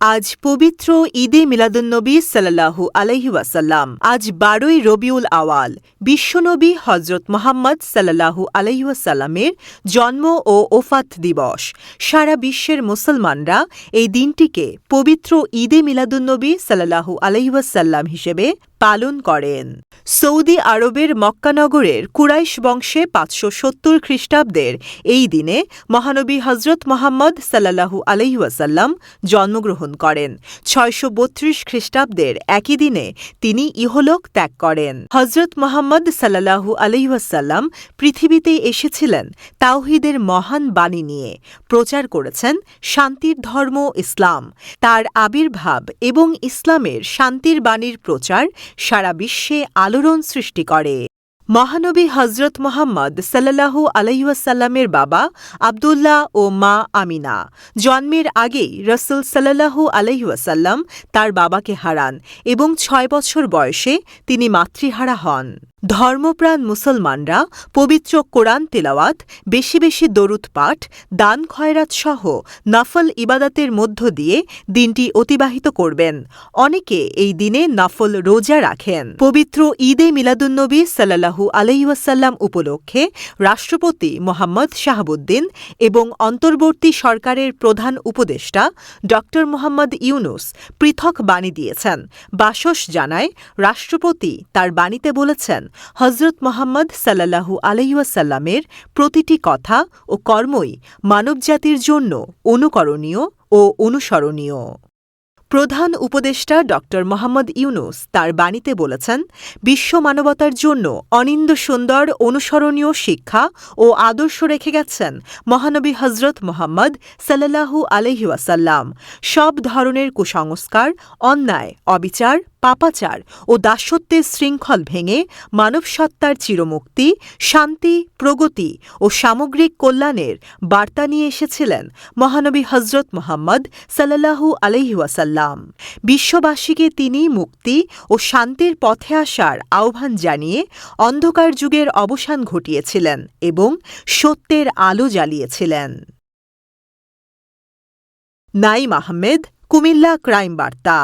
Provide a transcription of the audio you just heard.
আজ পবিত্র ঈদে মিলাদুন্নবী সাল্লাহু আলহি ওয়াসাল্লাম। আজ বারোই রবিউল আওয়াল। বিশ্বনবী হজরত মোহাম্মদ সাল্লাহু আলহি ওয়াসাল্লামের জন্ম ও ওফাত দিবস। সারা বিশ্বের মুসলমানরা এই দিনটিকে পবিত্র ঈদে মিলাদুন্নবী সাল্লাহু আলহি ওয়াসাল্লাম হিসেবে পালন করেন। সৌদি আরবের মক্কানগরের কুরাইশ বংশে পাঁচশো সত্তর খ্রিস্টাব্দের এই দিনে মহানবী হজরত মোহাম্মদ সাল্লাহু আলহিউসাল্লাম জন্মগ্রহণ করেন। ছয়শো বত্রিশ খ্রিস্টাব্দের একই দিনে তিনি ইহলোক ত্যাগ করেন। হজরত মোহাম্মদ সাল্লাহু আলহিউসাল্লাম পৃথিবীতে এসেছিলেন তাওহিদের মহান বাণী নিয়ে। প্রচার করেছেন শান্তির ধর্ম, ইসলাম। তার আবির্ভাব এবং ইসলামের শান্তির বাণীর প্রচার সারা বিশ্বে আলোড়ন সৃষ্টি করে। মহানবী হজরত মোহাম্মদ সাল্লাহু আলহিউসাল্লামের বাবা আবদুল্লাহ ও মা আমিনা জন্মের আগেই রসুল সাল্লাহু আলহিউসাল্লাম তার বাবাকে হারান এবং ছয় বছর বয়সে তিনি মাতৃহারা হন। ধর্মপ্রাণ মুসলমানরা পবিত্র কোরআন তেলাওয়াত, বেশি বেশি দরুদ পাঠ, দান খয়রাত সহ নাফল ইবাদাতের মধ্য দিয়ে দিনটি অতিবাহিত করবেন। অনেকে এই দিনে নাফল রোজা রাখেন। পবিত্র ঈদে মিলাদুন্নবী সাল্লাহু আলহিউসাল্লাম উপলক্ষে রাষ্ট্রপতি মোহাম্মদ শাহাবুদ্দিন এবং অন্তর্বর্তী সরকারের প্রধান উপদেষ্টা ড মোহাম্মদ ইউনুস পৃথক বাণী দিয়েছেন। বাসস জানায়, রাষ্ট্রপতি তার বাণীতে বলেছেন হজরত মোহাম্মদ সাল্লাহু আলহিউসাল্লামের প্রতিটি কথা ও কর্মই মানবজাতির জন্য অনুকরণীয় ও অনুসরণীয়। প্রধান উপদেষ্টা ড মোহাম্মদ ইউনুস তার বাণীতে বলেছেন, বিশ্ব মানবতার জন্য অনিন্দ সুন্দর অনুসরণীয় শিক্ষা ও আদর্শ রেখে গেছেন মহানবী হজরত মোহাম্মদ সাল্লাহু আলহিউসাল্লাম সব ধরনের কুসংস্কার, অন্যায়, অবিচার পাপাচার ও দাসত্বের শৃঙ্খল ভেঙে মানবসত্তার চিরমুক্তি, শান্তি, প্রগতি ও সামগ্রিক কল্যাণের বার্তা নিয়ে এসেছিলেন মহানবী হজরত মোহাম্মদ সাল্লাহু আলহিউসাল্লাম বিশ্ববাসীকে তিনি মুক্তি ও শান্তির পথে আসার আহ্বান জানিয়ে অন্ধকার যুগের অবসান ঘটিয়েছিলেন এবং সত্যের আলো জ্বালিয়েছিলেন। নাইম আহমেদ, কুমিল্লা ক্রাইম বার্তা।